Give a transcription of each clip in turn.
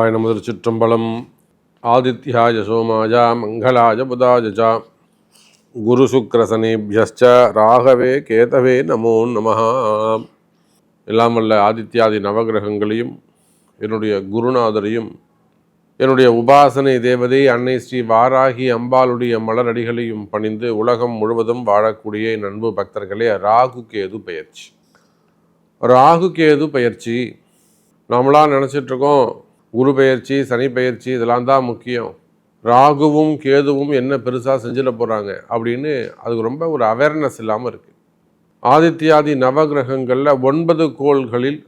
சிவாய நமது சிற்றம்பலம் ஆதித்யாய சோமாய மங்களாய புதாய ச. குரு சுக்ரசனேபியஸ்ச ராகவே கேதவே நமோ நம எல்லாம் வல்ல ஆதித்யாதி நவகிரகங்களையும் என்னுடைய குருநாதரையும் என்னுடைய உபாசனை தேவதை அன்னை ஸ்ரீ வாராகி அம்பாளுடைய மலரடிகளையும் பணிந்து உலகம் முழுவதும் வாழக்கூடிய என் அன்பு பக்தர்களே ராகு கேது பயிற்சி ராகு கேது பயிற்சி நம்மளாக நினச்சிட்ருக்கோம் குரு பெயர்ச்சி சனி பெயர்ச்சி இதெல்லாம் தான் முக்கியம். ராகுவும் கேதுவும் என்ன பெருசாக செஞ்சிட போகிறாங்க அப்படின்னு அதுக்கு ரொம்ப ஒரு அவேர்னஸ் இல்லாமல் இருக்குது ஆதித்யாதி நவகிரகங்களில் ஒன்பது கோள்களில்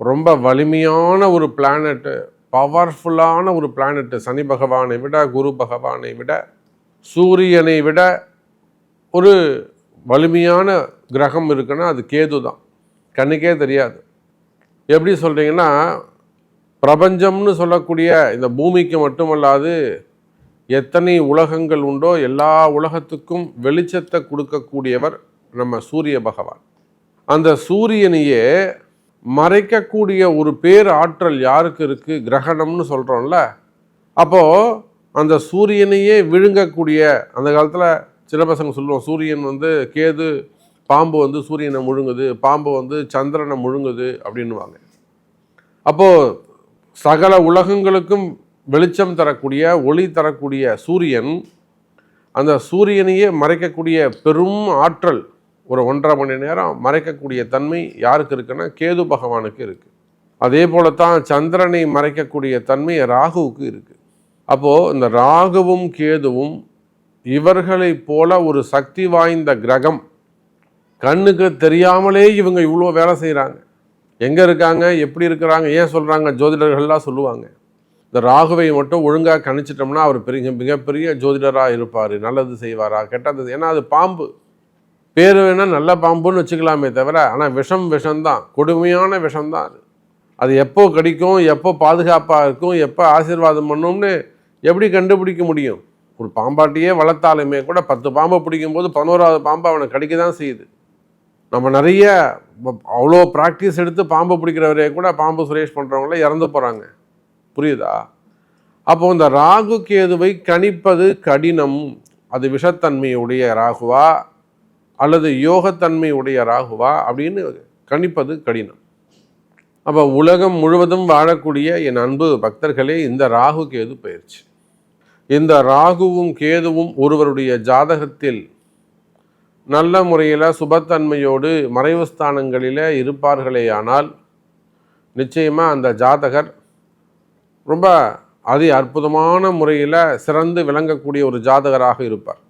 ரொம்ப வலிமையான ஒரு பிளானட்டு பவர்ஃபுல்லான ஒரு பிளானட்டு சனி பகவானை விட குரு பகவானை விட சூரியனை விட ஒரு வலிமையான கிரகம் இருக்குன்னா அது கேது தான் கண்ணுக்கே தெரியாது. எப்படி சொல்கிறீங்கன்னா பிரபஞ்சம்னு சொல்லக்கூடிய இந்த பூமிக்கு மட்டுமல்லாது எத்தனை உலகங்கள் உண்டோ எல்லா உலகத்துக்கும் வெளிச்சத்தை கொடுக்கக்கூடியவர் நம்ம சூரிய பகவான். அந்த சூரியனையே மறைக்கக்கூடிய ஒரு பேர் ஆற்றல் யாருக்கு இருக்குது கிரகணம்னு சொல்கிறோம்ல அப்போது அந்த சூரியனையே விழுங்கக்கூடிய அந்த காலத்தில் சில பசங்க சொல்லுவோம் சூரியன் வந்து கேது பாம்பு வந்து சூரியனை முழுங்குது பாம்பு வந்து சந்திரனை முழுங்குது அப்படின்னுவாங்க. அப்போது சகல உலகங்களுக்கும் வெளிச்சம் தரக்கூடிய ஒளி தரக்கூடிய சூரியன் அந்த சூரியனையே மறைக்கக்கூடிய பெரும் ஆற்றல் ஒரு ஒன்றரை மணி நேரம் மறைக்கக்கூடிய தன்மை யாருக்கு இருக்குன்னா கேது பகவானுக்கு இருக்குது அதே போல தான் சந்திரனை மறைக்கக்கூடிய தன்மை ராகுவுக்கு இருக்குது அப்போது இந்த ராகுவும் கேதுவும் இவர்களைப் போல ஒரு சக்தி வாய்ந்த கிரகம். கண்ணுக்கு தெரியாமலே இவங்க இவ்வளோ வேலை செய்கிறாங்க எங்கே இருக்காங்க எப்படி இருக்கிறாங்க ஏன் சொல்கிறாங்க ஜோதிடர்கள்லாம் சொல்லுவாங்க. இந்த ராகுவை மட்டும் ஒழுங்காக கணிச்சிட்டோம்னா அவர் பெரிய மிகப்பெரிய ஜோதிடராக இருப்பார் நல்லது செய்வாரா கெட்டது ஏன்னா அது பாம்பு. பேர் வேணால் நல்ல பாம்புன்னு வச்சுக்கலாமே தவிர ஆனால் விஷம் விஷம்தான் கொடுமையான விஷம்தான் அது. அது எப்போ கடிக்கும் எப்போ பாதுகாப்பாக இருக்கும் எப்போ ஆசீர்வாதம் பண்ணும்னு எப்படி கண்டுபிடிக்க முடியும்? ஒரு பாம்பாட்டியே வளர்த்தாலுமே கூட பத்து பாம்பை பிடிக்கும்போது பதினோராவது பாம்பு அவனை கடிக்க தான் செய்யுது. நம்ம நிறைய அவ்வளோ ப்ராக்டிஸ் எடுத்து பாம்பு பிடிக்கிறவரே கூட பாம்பு சுரேஷ் பண்ணுறவங்கள இறந்து போகிறாங்க புரியுதா? அப்போ இந்த ராகு கேதுவை கணிப்பது கடினம். அது விஷத்தன்மையுடைய ராகுவா? அல்லது யோகத்தன்மையுடைய ராகுவா? அப்படின்னு கணிப்பது கடினம். அப்போ உலகம் முழுவதும் வாழக்கூடிய என் அன்பு பக்தர்களே இந்த ராகு கேது பயிற்சி. இந்த ராகுவும் கேதுவும் ஒருவருடைய ஜாதகத்தில் நல்ல முறையில் சுபத்தன்மையோடு மறைவு ஸ்தானங்களில் இருப்பார்களேயானால் நிச்சயமாக அந்த ஜாதகர் ரொம்ப அதி அற்புதமான முறையில் சிறந்து விளங்கக்கூடிய ஒரு ஜாதகராக இருப்பார்.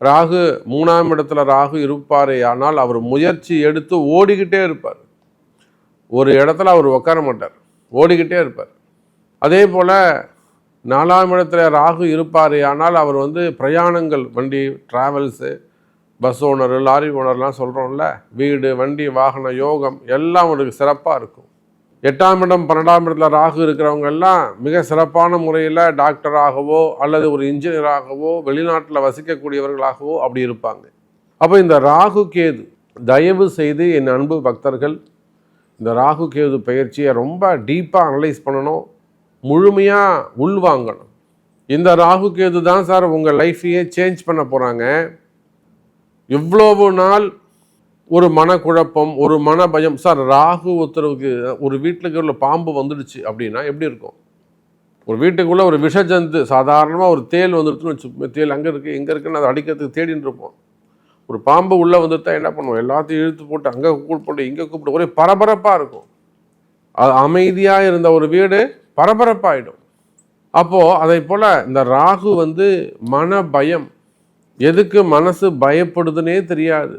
ராகு மூணாம் இடத்துல ராகு இருப்பாரே ஆனால் அவர் முயற்சி எடுத்து ஓடிக்கிட்டே இருப்பார். ஒரு இடத்துல அவர் உட்கார மாட்டார் ஓடிக்கிட்டே இருப்பார். அதே போல் நாலாம் இடத்துல ராகு இருப்பாரே ஆனால் அவர் வந்து பிரயாணங்கள் வண்டி ட்ராவல்ஸு பஸ் ஓனர் லாரி ஓனர்லாம் சொல்கிறோம்ல வீடு வண்டி வாகன யோகம் எல்லாம் உங்களுக்கு சிறப்பாக இருக்கும். எட்டாம் இடம் பன்னெண்டாம் இடத்துல ராகு இருக்கிறவங்க எல்லாம் மிக சிறப்பான முறையில் டாக்டராகவோ அல்லது ஒரு இன்ஜினியராகவோ வெளிநாட்டில் வசிக்கக்கூடியவர்களாகவோ அப்படி இருப்பாங்க. அப்போ இந்த ராகு கேது தயவு செய்து என் அன்பு பக்தர்கள் இந்த ராகு கேது பயிற்சியை ரொம்ப டீப்பாக அனலைஸ் பண்ணணும். முழுமையாக உள்வாங்கணும். இந்த ராகு கேது தான் சார் உங்கள் லைஃப்பையே சேஞ்ச் பண்ண போகிறாங்க இவ்வளவு நாள் ஒரு மனக்குழப்பம் ஒரு மன பயம் சார் ராகு ஒருத்தருக்கு ஒரு வீட்டுக்கு உள்ள பாம்பு வந்துடுச்சு அப்படின்னா எப்படி இருக்கும்? ஒரு வீட்டுக்குள்ளே ஒரு விஷஜந்து சாதாரணமாக ஒரு தேல் வந்துடுச்சுன்னு வச்சு தேல் அங்கே இருக்குது எங்கே இருக்குன்னு அதை அடிக்கிறதுக்கு தேடின்னு இருப்போம். ஒரு பாம்பு உள்ளே வந்துட்டா என்ன பண்ணுவோம்? எல்லாத்தையும் இழுத்து போட்டு அங்கே கூப்பிட்டு இங்கே கூப்பிட்டு ஒரே பரபரப்பாக இருக்கும். அது அமைதியாக இருந்த ஒரு வீடு பரபரப்பாகிடும் அப்போது அதை போல் இந்த ராகு வந்து மன பயம் எதுக்கு மனசு பயப்படுதுன்னே தெரியாது.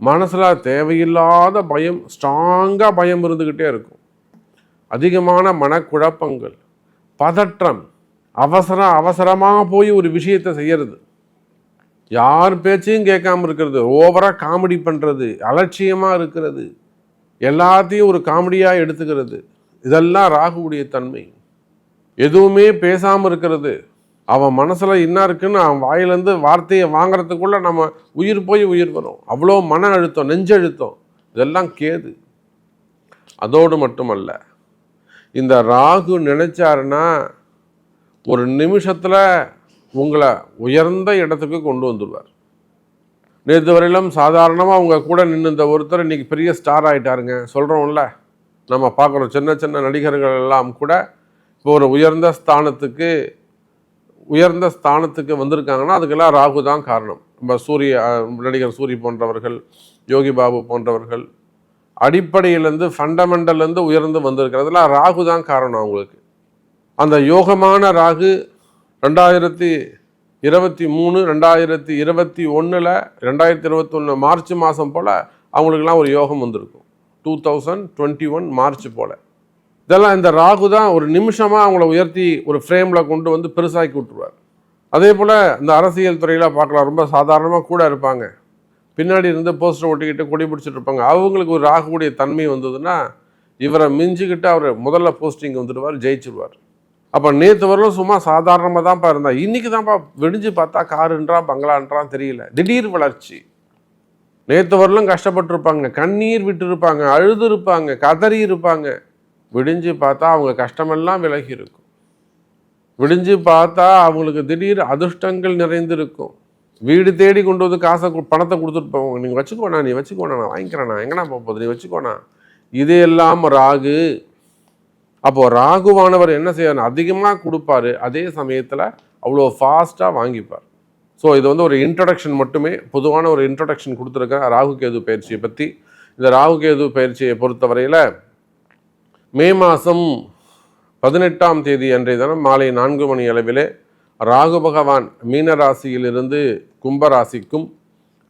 மனசில் தேவையில்லாத பயம் ஸ்ட்ராங்காக பயம் இருந்துக்கிட்டே இருக்கும். அதிகமான மனக்குழப்பங்கள் பதற்றம் அவசரம் அவசரமாக போய் ஒரு விஷயத்தை செய்யறது. யார் பேச்சையும் கேட்காம இருக்கிறது ஓவராக காமெடி பண்ணுறது அலட்சியமாக இருக்கிறது எல்லாத்தையும் ஒரு காமெடியாக எடுத்துக்கிறது. இதெல்லாம் ராகுவுடைய தன்மை. எதுவுமே பேசாமல் இருக்கிறது. அவன் மனசில் என்ன இருக்குன்னு அவன் வாயிலேருந்து வார்த்தையை வாங்குறதுக்குள்ளே நம்ம உயிர் போய் உயிர் வரும். அவ்வளோ மன அழுத்தம் நெஞ்சழுத்தம் இதெல்லாம் கேது. அதோடு மட்டுமல்ல இந்த ராகு நினைச்சாருன்னா ஒரு நிமிஷத்தில் உங்களை உயர்ந்த இடத்துக்கு கொண்டு வந்துடுவார். நேற்று வரையிலும் சாதாரணமாக அவங்க கூட நின்று இந்த ஒருத்தர் இன்னைக்கு பெரிய ஸ்டார் ஆகிட்டாருங்க சொல்கிறோம்ல நம்ம பார்க்குறோம் சின்ன சின்ன நடிகர்கள் எல்லாம் கூட இப்போ ஒரு உயர்ந்த ஸ்தானத்துக்கு உயர்ந்த ஸ்தானத்துக்கு வந்திருக்காங்கன்னா அதுக்கெல்லாம் ராகு தான் காரணம். நம்ம சூரிய நடிகர் சூரி போன்றவர்கள் யோகி பாபு போன்றவர்கள் அடிப்படையிலேருந்து ஃபண்டமெண்டல்லேருந்து உயர்ந்து வந்திருக்கிறதுல ராகு தான் காரணம் அவங்களுக்கு. அந்த யோகமான ராகு ரெண்டாயிரத்தி இருபத்தி மூணு ரெண்டாயிரத்தி இருபத்தி ஒன்றில் ரெண்டாயிரத்தி இருபத்தொன்று மார்ச் மாதம் போல் அவங்களுக்கெல்லாம் ஒரு யோகம் வந்திருக்கும். Two thousand twenty one March போல். இதெல்லாம் இந்த ராகு தான் ஒரு நிமிஷமாக அவங்கள உயர்த்தி ஒரு ஃப்ரேமில் கொண்டு வந்து பெருசாக்கி விட்டுருவார். அதே போல் இந்த அரசியல் துறையில் பார்க்கலாம் ரொம்ப சாதாரணமாக கூட இருப்பாங்க. பின்னாடி இருந்து போஸ்டர் ஒட்டிக்கிட்டு கொடி பிடிச்சிட்டு இருப்பாங்க. அவங்களுக்கு ஒரு ராகுடைய தன்மை வந்ததுன்னா இவரை மிஞ்சிக்கிட்டு அவர் முதல்ல போஸ்டிங் வந்துடுவார் ஜெயிச்சிருவார். அப்போ நேற்று வரலும் சும்மா சாதாரணமாக தான்ப்பா இருந்தா இன்றைக்கி தான்ப்பா விடிஞ்சு பார்த்தா காருன்றா பங்களான்றான் தெரியல. திடீர் வளர்ச்சி. நேற்று வரலும் கஷ்டப்பட்டிருப்பாங்க. கண்ணீர் விட்டு இருப்பாங்க அழுது இருப்பாங்க கதறி இருப்பாங்க விடிஞ்சு பார்த்தா அவங்க கஷ்டமெல்லாம் விலகி இருக்கும் விடிஞ்சு பார்த்தா அவங்களுக்கு திடீர் அதிர்ஷ்டங்கள் நிறைந்திருக்கும். வீடு தேடி கொண்டு வந்து காசை பணத்தை கொடுத்துட்டு போவாங்க. நீங்கள் வச்சுக்கோண்ணா நீ வச்சுக்கோண்ணா நான் வாங்கிக்கிறேண்ணா எங்கண்ணா போகுது? நீ வச்சுக்கோண்ணா இது எல்லாம் ராகு அப்போது ராகுவானவர் என்ன செய்யணும் அதிகமாக கொடுப்பாரு. அதே சமயத்தில் அவ்வளோ ஃபாஸ்ட்டாக வாங்கிப்பார். ஸோ இது வந்து ஒரு இன்ட்ரடக்ஷன் மட்டுமே. பொதுவான ஒரு இன்ட்ரடக்ஷன் கொடுத்துருக்கேன் ராகு கேது பயிற்சியை பற்றி இந்த ராகு கேது பயிற்சியை பொறுத்தவரையில் மே மாதம் பதினெட்டாம் தேதி அன்றைய தினம் மாலை நான்கு மணி அளவிலே ராகு பகவான் மீன ராசியிலிருந்து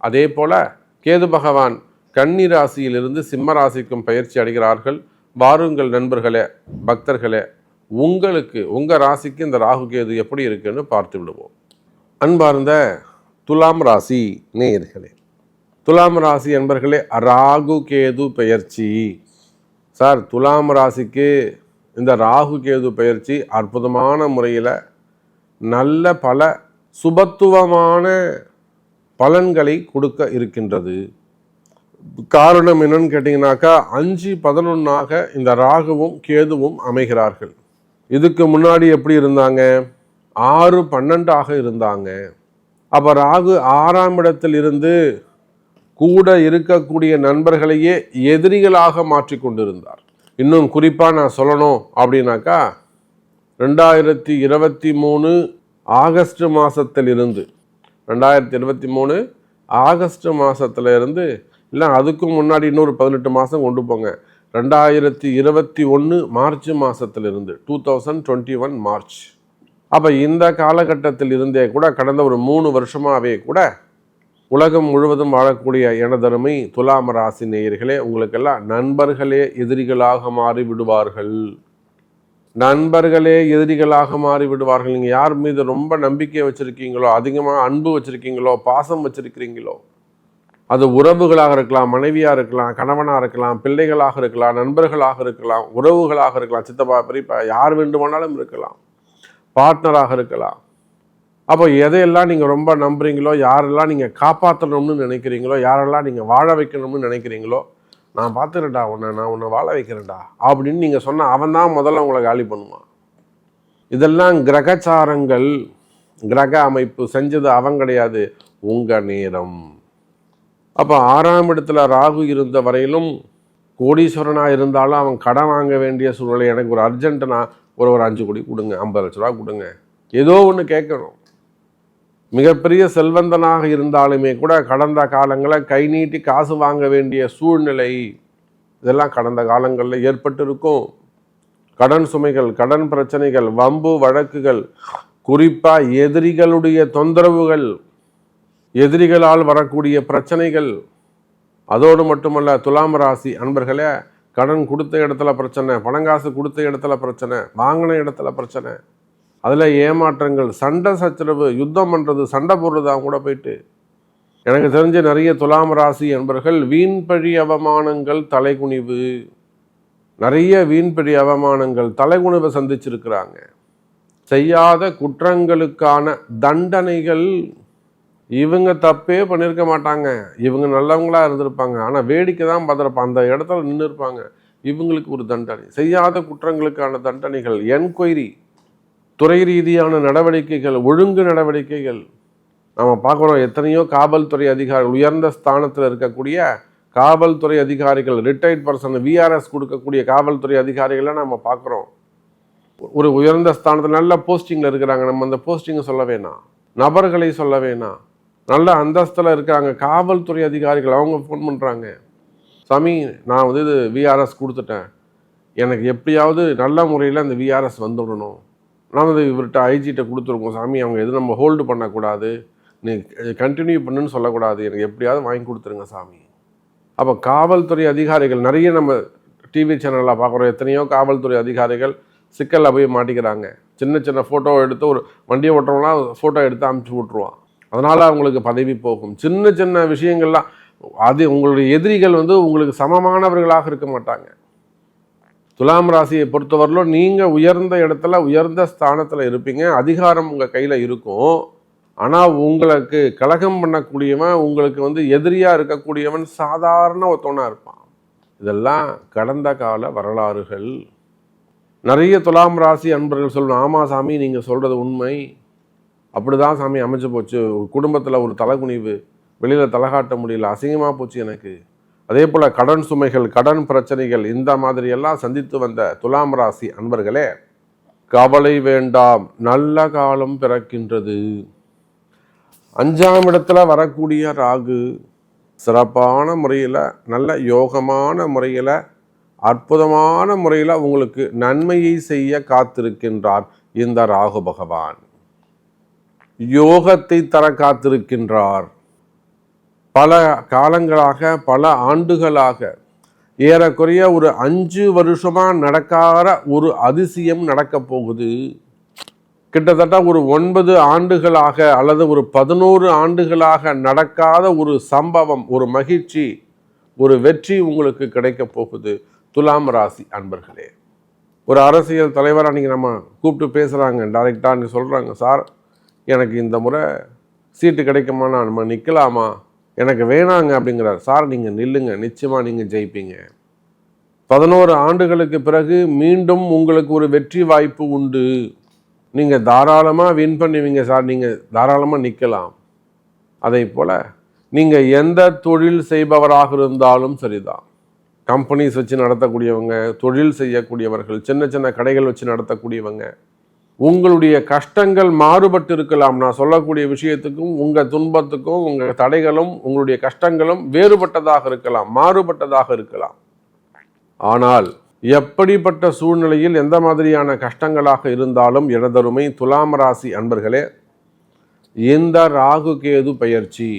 அதே போல கேது பகவான் கன்னி ராசியிலிருந்து சிம்ம ராசிக்கும் பயிற்சி அடைகிறார்கள். வாருங்கள் நண்பர்களே பக்தர்களே உங்களுக்கு உங்கள் ராசிக்கு இந்த ராகு கேது எப்படி இருக்குன்னு பார்த்து விடுவோம். அன்பார்ந்த துலாம் ராசி நேயர்களே துலாம் ராசி என்பர்களே ராகு கேது பெயர்ச்சி சார் துலாம் ராசிக்கு இந்த ராகு கேது பயிற்சி அற்புதமான முறையில் நல்ல பல சுபத்துவமான பலன்களை கொடுக்க இருக்கின்றது. காரணம் என்னன்னு கேட்டிங்கனாக்கா அஞ்சு பதினொன்றாக இந்த ராகுவும் கேதுவும் அமைகிறார்கள். இதுக்கு முன்னாடி எப்படி இருந்தாங்க? ஆறு பன்னெண்டாக இருந்தாங்க. அப்போ ராகு ஆறாம் இடத்தில் இருந்து கூட இருக்கக்கூடிய நண்பர்களையே எதிரிகளாக மாற்றி கொண்டிருந்தார். இன்னும் குறிப்பாக நான் சொல்லணும் அப்படின்னாக்கா ரெண்டாயிரத்தி இருபத்தி மூணு ஆகஸ்ட் மாதத்தில் இருந்து ரெண்டாயிரத்தி இருபத்தி மூணு ஆகஸ்ட் மாதத்துல இருந்து இல்லை அதுக்கும் முன்னாடி இன்னொரு பதினெட்டு மாதம் கொண்டு போங்க. ரெண்டாயிரத்தி இருபத்தி ஒன்று மார்ச் மாதத்திலிருந்து two thousand twenty one March. அப்போ இந்த காலகட்டத்தில் இருந்தே கூட கடந்த ஒரு மூணு வருஷமாகவே கூட உலகம் முழுவதும் வாழக்கூடிய எனதருமை துலாம ராசி நேயர்களே உங்களுக்கெல்லாம் நண்பர்களே எதிரிகளாக மாறி விடுவார்கள் நண்பர்களே எதிரிகளாக மாறி விடுவார்கள் நீங்கள் யார் மீது ரொம்ப நம்பிக்கை வச்சுருக்கீங்களோ அதிகமாக அன்பு வச்சுருக்கீங்களோ பாசம் வச்சுருக்கிறீங்களோ அது உறவுகளாக இருக்கலாம் மனைவியாக இருக்கலாம் கணவனாக இருக்கலாம் பிள்ளைகளாக இருக்கலாம் நண்பர்களாக இருக்கலாம் உறவுகளாக இருக்கலாம் சித்தப்பா பெரியப்பா யார் வேண்டுமானாலும் இருக்கலாம் பார்ட்னராக இருக்கலாம். அப்போ எதையெல்லாம் நீங்கள் ரொம்ப நம்புறீங்களோ யாரெல்லாம் நீங்கள் காப்பாற்றணும்னு நினைக்கிறீங்களோ யாரெல்லாம் நீங்கள் வாழ வைக்கணும்னு நினைக்கிறீங்களோ நான் பார்த்துக்கிறேன்டா உன்னை நான் உன்னை வாழ வைக்கிறேன்டா அப்படின்னு நீங்கள் சொன்ன அவன் தான் முதல்ல உங்களை காலி பண்ணுவான். இதெல்லாம் கிரகச்சாரங்கள் கிரக அமைப்பு செஞ்சது அவன் கிடையாது உங்கள் நேரம். அப்போ ஆறாம் இடத்துல ராகு இருந்த வரையிலும் கோடீஸ்வரனாக இருந்தாலும் அவன் கடன் வாங்க வேண்டிய சூழ்நிலை எனக்கு ஒரு அர்ஜென்ட்டுனா ஒரு ஒரு அஞ்சு கோடி கொடுங்க ஐம்பது லட்ச ரூபா கொடுங்க. ஏதோ ஒன்று கேட்கணும். மிகப்பெரிய செல்வந்தனாக இருந்தாலுமே கூட கடந்த காலங்களில் கை நீட்டி காசு வாங்க வேண்டிய சூழ்நிலை இதெல்லாம் கடந்த காலங்களில் ஏற்பட்டிருக்கும். கடன் சுமைகள் கடன் பிரச்சனைகள் வம்பு வழக்குகள் குறிப்பாக எதிரிகளுடைய தொந்தரவுகள் எதிரிகளால் வரக்கூடிய பிரச்சனைகள். அதோடு மட்டுமல்ல துலாம் ராசி அன்பர்களே கடன் கொடுத்த இடத்துல பிரச்சனை பணங்காசு கொடுத்த இடத்துல பிரச்சனை வாங்கின இடத்துல பிரச்சனை. அதில் ஏமாற்றங்கள் சண்டை சச்சரவு யுத்தம் பண்ணுறது சண்டை போடுறதா கூட போயிட்டு. எனக்கு தெரிஞ்ச நிறைய துலாம் ராசி என்பர்கள் வீண்பழி அவமானங்கள் தலைகுனிவு. நிறைய வீண்பழி அவமானங்கள் தலைகுனிவை சந்திச்சிருக்கிறாங்க. செய்யாத குற்றங்களுக்கான தண்டனைகள் இவங்க தப்பே பண்ணியிருக்க மாட்டாங்க. இவங்க நல்லவங்களா இருந்திருப்பாங்க. ஆனால் வேடிக்கை தான் பார்த்துருப்பாங்க. அந்த இடத்துல நின்று இருப்பாங்க இவங்களுக்கு ஒரு தண்டனை. செய்யாத குற்றங்களுக்கான தண்டனைகள். என்கொயரி. துறை ரீதியான நடவடிக்கைகள் ஒழுங்கு நடவடிக்கைகள் நம்ம பார்க்குறோம் எத்தனையோ காவல்துறை அதிகாரிகள் உயர்ந்த ஸ்தானத்தில் இருக்கக்கூடிய காவல்துறை அதிகாரிகள் ரிட்டையர்ட் பர்சன் விஆர்எஸ் கொடுக்கக்கூடிய காவல்துறை அதிகாரிகளை நம்ம பார்க்குறோம். ஒரு உயர்ந்த ஸ்தானத்தில் நல்ல போஸ்டிங்கில் இருக்கிறாங்க. நம்ம அந்த போஸ்டிங்கை சொல்ல வேணாம். நபர்களை சொல்ல வேணாம். நல்ல அந்தஸ்தில் இருக்கிறாங்க. காவல்துறை அதிகாரிகள் அவங்க ஃபோன் பண்ணுறாங்க சாமி நான் வந்து இது விஆர்எஸ் கொடுத்துட்டேன். எனக்கு எப்படியாவது நல்ல முறையில் அந்த விஆர்எஸ் வந்துடணும். நாம் அதை இவர்கிட்ட ஐஜிகிட்ட கொடுத்துருக்கோம் சாமி. அவங்க எதுவும் நம்ம ஹோல்டு பண்ணக்கூடாது. நீ கண்டினியூ பண்ணுன்னு சொல்லக்கூடாது. எனக்கு எப்படியாவது வாங்கி கொடுத்துருங்க சாமி. அப்போ காவல்துறை அதிகாரிகள் நிறைய நம்ம டிவி சேனலில் பார்க்குறோம். எத்தனையோ காவல்துறை அதிகாரிகள் சிக்கலில் போய் மாட்டிக்கிறாங்க. சின்ன சின்ன ஃபோட்டோ எடுத்து ஒரு வண்டியை ஓட்டுறவங்களாம் ஃபோட்டோ எடுத்து அமுச்சு விட்ருவான் அதனால் அவங்களுக்கு பதவி போகும். சின்ன சின்ன விஷயங்கள்லாம் அது உங்களுடைய எதிரிகள் வந்து உங்களுக்கு சமமானவர்களாக இருக்க மாட்டாங்க. துலாம் ராசியை பொறுத்தவரையிலும் நீங்கள் உயர்ந்த இடத்துல உயர்ந்த ஸ்தானத்தில் இருப்பீங்க. அதிகாரம் உங்கள் கையில் இருக்கும். ஆனால் உங்களுக்கு கலகம் பண்ணக்கூடியவன் உங்களுக்கு வந்து எதிரியாக இருக்கக்கூடியவன் சாதாரண ஒருத்தவனாக இருப்பான். இதெல்லாம் கடந்த கால வரலாறுகள். நிறைய துலாம் ராசி அன்பர்கள் சொல்லணும் ஆமாம் சாமி நீங்கள் சொல்கிறது உண்மை. அப்படி தான் சாமி அமைச்சு போச்சு. குடும்பத்தில் ஒரு தலைகுனிவு. வெளியில் தலை காட்ட முடியல. அசிங்கமாக போச்சு எனக்கு. அதே போல் கடன் சுமைகள் கடன் பிரச்சனைகள் இந்த மாதிரி எல்லாம் சந்தித்து வந்த துலாம் ராசி அன்பர்களே கவலை வேண்டாம் நல்ல காலம் பிறக்கின்றது. அஞ்சாம் இடத்துல வரக்கூடிய ராகு சிறப்பான முறையில் நல்ல யோகமான முறையில் அற்புதமான முறையில் உங்களுக்கு நன்மையை செய்ய காத்திருக்கின்றார் இந்த ராகு பகவான். யோகத்தை தர காத்திருக்கின்றார். பல காலங்களாக பல ஆண்டுகளாக ஏறக்குறைய ஒரு அஞ்சு வருஷமாக நடக்காத ஒரு அதிசயம் நடக்க போகுது. கிட்டத்தட்ட ஒரு ஒன்பது ஆண்டுகளாக அல்லது ஒரு பதினோரு ஆண்டுகளாக நடக்காத ஒரு சம்பவம் ஒரு மகிழ்ச்சி ஒரு வெற்றி உங்களுக்கு கிடைக்க போகுது. துலாம் ராசி அன்பர்களே ஒரு அரசியல் தலைவராக அன்றைக்கி நம்ம கூப்பிட்டு பேசுகிறாங்க டைரெக்டாக சொல்கிறாங்க சார். எனக்கு இந்த முறை சீட்டு கிடைக்குமா நான் நம்ம நிற்கலாமா எனக்கு வேணாங்க அப்படிங்கிறார். சார் நீங்கள் நில்லுங்க. நிச்சயமாக நீங்கள் ஜெயிப்பீங்க. பதினோரு ஆண்டுகளுக்கு பிறகு மீண்டும் உங்களுக்கு ஒரு வெற்றி வாய்ப்பு உண்டு. நீங்கள் தாராளமாக வின் பண்ணுவீங்க சார். நீங்கள் தாராளமாக நிற்கலாம் அதே போல் நீங்கள் எந்த தொழில் செய்பவராக இருந்தாலும் சரிதான். கம்பெனிஸ் வச்சு நடத்தக்கூடியவங்க தொழில் செய்யக்கூடியவர்கள் சின்ன சின்ன கடைகள் வச்சு நடத்தக்கூடியவங்க உங்களுடைய கஷ்டங்கள் மாறுபட்டு இருக்கலாம் நான் சொல்லக்கூடிய விஷயத்துக்கும் உங்கள் துன்பத்துக்கும் உங்கள் தடைகளும் உங்களுடைய கஷ்டங்களும் வேறுபட்டதாக இருக்கலாம் மாறுபட்டதாக இருக்கலாம். ஆனால் எப்படிப்பட்ட சூழ்நிலையில் எந்த மாதிரியான கஷ்டங்களாக இருந்தாலும் எனதருமை துலாம் ராசி அன்பர்களே இந்த ராகு கேது பயிற்சி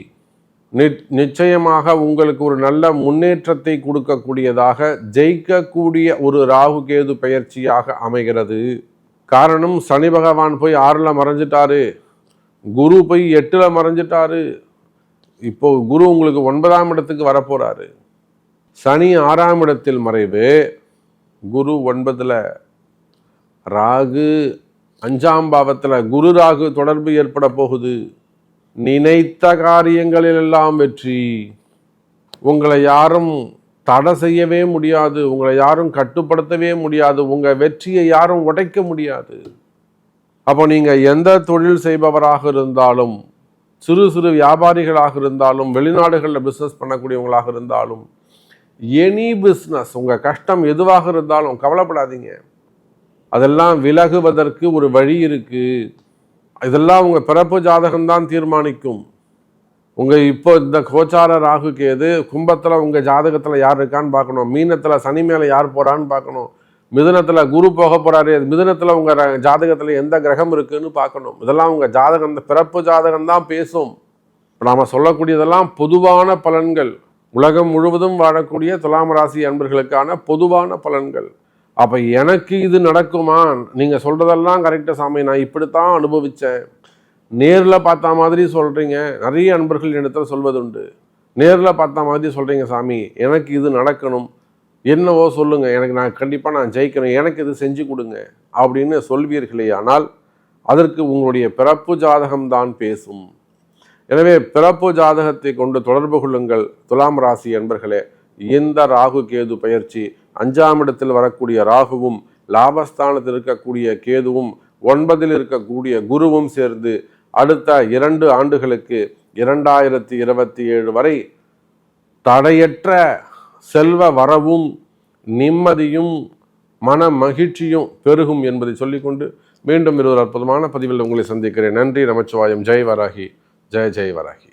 நிச்சயமாக உங்களுக்கு ஒரு நல்ல முன்னேற்றத்தை கொடுக்கக்கூடியதாக ஜெயிக்கக்கூடிய ஒரு ராகு கேது பயிற்சியாக அமைகிறது. காரணம் சனி பகவான் போய் ஆறில் மறைஞ்சிட்டாரு. குரு போய் எட்டில் மறைஞ்சிட்டாரு. இப்போ குரு உங்களுக்கு ஒன்பதாம் இடத்துக்கு வரப்போகிறாரு சனி ஆறாம் இடத்தில் மறைவு. குரு ஒன்பதில் ராகு அஞ்சாம் பாவத்தில் குரு ராகு தொடர்பு ஏற்பட போகுது. நினைத்த காரியங்களிலெல்லாம் வெற்றி. உங்களை யாரும் தடை செய்யவே முடியாது உங்களை யாரும் கட்டுப்படுத்தவே முடியாது உங்கள் வெற்றியை யாரும் உடைக்க முடியாது. அப்போ நீங்கள் எந்த தொழில் செய்பவராக இருந்தாலும் சிறு சிறு வியாபாரிகளாக இருந்தாலும் வெளிநாடுகளில் பிஸ்னஸ் பண்ணக்கூடியவங்களாக இருந்தாலும் எனி பிஸ்னஸ் உங்கள் கஷ்டம் எதுவாக இருந்தாலும் கவலைப்படாதீங்க. அதெல்லாம் விலகுவதற்கு ஒரு வழி இருக்குது இதெல்லாம் உங்கள் பிறப்பு ஜாதகம்தான் தீர்மானிக்கும். உங்கள் இப்போ இந்த கோச்சார ராகு கேது கும்பத்தில் உங்கள் ஜாதகத்தில் யார் இருக்கான்னு பார்க்கணும். மீனத்தில் சனி மேலே யார் போகிறான்னு பார்க்கணும். மிதுனத்தில் குரு போக போகிறாரு மிதுனத்தில் உங்கள் ஜாதகத்தில் எந்த கிரகம் இருக்குன்னு பார்க்கணும். இதெல்லாம் உங்கள் ஜாதகம் இந்த பிறப்பு ஜாதகம் தான் பேசும். இப்போ நாம் சொல்லக்கூடியதெல்லாம் பொதுவான பலன்கள். உலகம் முழுவதும் வாழக்கூடிய துலாம் ராசி அன்பர்களுக்கான பொதுவான பலன்கள். அப்போ எனக்கு இது நடக்குமா? நீங்கள் சொல்கிறதெல்லாம் கரெக்டாக சாமி. நான் இப்படித்தான் அனுபவித்தேன் நேரில் பார்த்த மாதிரி சொல்கிறீங்க நிறைய அன்பர்கள் சொல்வது சொல்வதுண்டு. நேரில் பார்த்த மாதிரி சொல்கிறீங்க சாமி. எனக்கு இது நடக்கணும். என்னவோ சொல்லுங்கள் எனக்கு நான் கண்டிப்பாக நான் ஜெயிக்கணும் எனக்கு இது செஞ்சு கொடுங்க. அப்படின்னு சொல்வீர்களே ஆனால் அதற்கு உங்களுடைய பிறப்பு ஜாதகம்தான் பேசும். எனவே பிறப்பு ஜாதகத்தை கொண்டு தொடர்பு கொள்ளுங்கள். துலாம் ராசி என்பர்களே இந்த ராகு கேது பயிற்சி அஞ்சாம் இடத்தில் வரக்கூடிய ராகுவும் லாபஸ்தானத்தில் இருக்கக்கூடிய கேதுவும் ஒன்பதில் இருக்கக்கூடிய குருவும் சேர்ந்து அடுத்த இரண்டு ஆண்டுகளுக்கு இரண்டாயிரத்தி இருபத்தி ஏழு வரை தடையற்ற செல்வ வரவும் நிம்மதியும் மன மகிழ்ச்சியும் பெருகும் என்பதை சொல்லிக்கொண்டு மீண்டும் இருவர் அற்புதமான பதிவில் உங்களை சந்திக்கிறேன். நன்றி நமச்சிவாயம். ஜெய் வராகி. ஜெய ஜெய் வராகி.